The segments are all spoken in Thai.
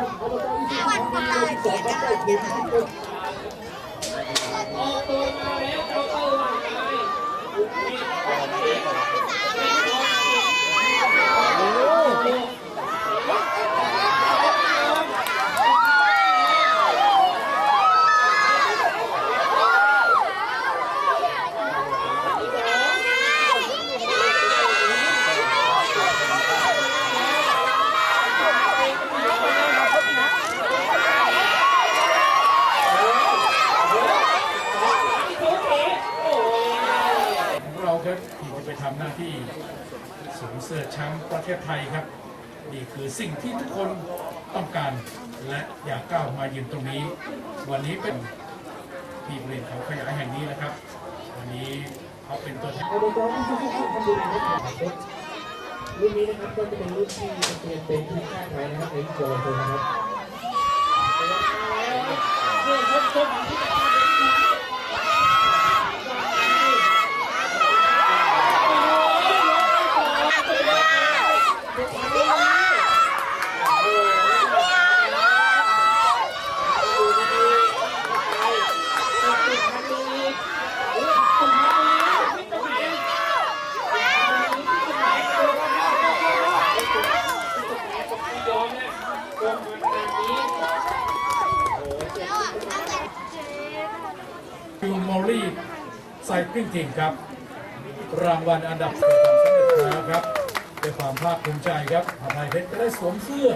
วันตานทีมที่สองครับได้เข็มที่เป็น ออกตัวมาแล้วเจ้าเต้าว่าไง ของเราครับที่จะไปทำหน้าที่สวมเสื้อแชมป์ประเทศไทยครับ นี่คือสิ่งที่ทุกคนต้องการและอยากก้าวมายืนตรงนี้ วันนี้เป็นที่บริเวณเขาขยายแห่งนี้นะครับ วันนี้เขาเป็นตัวแทนรุ่นนี้นะครับก็จะเป็นรุ่นที่เปลี่ยนเป็นทีมชาติไทยนะครับในเยาวชนนะครับ ยอมนะยอมมาขนาดนี้ คิวมอรี่ไซคลิงทีมครับ รางวัลอันดับสี่ความสำเร็จแล้วครับด้วยความภาคภูมิใจครับอาภัยเพชรก็ได้สวมเสื้อ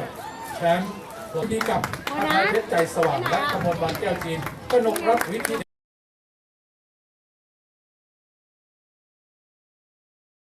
แชมป์ผมดีกับอาภัยเพชรใจสว่างและกมลบานแก้วจีนกนกรัฐวิทย์ที่เดช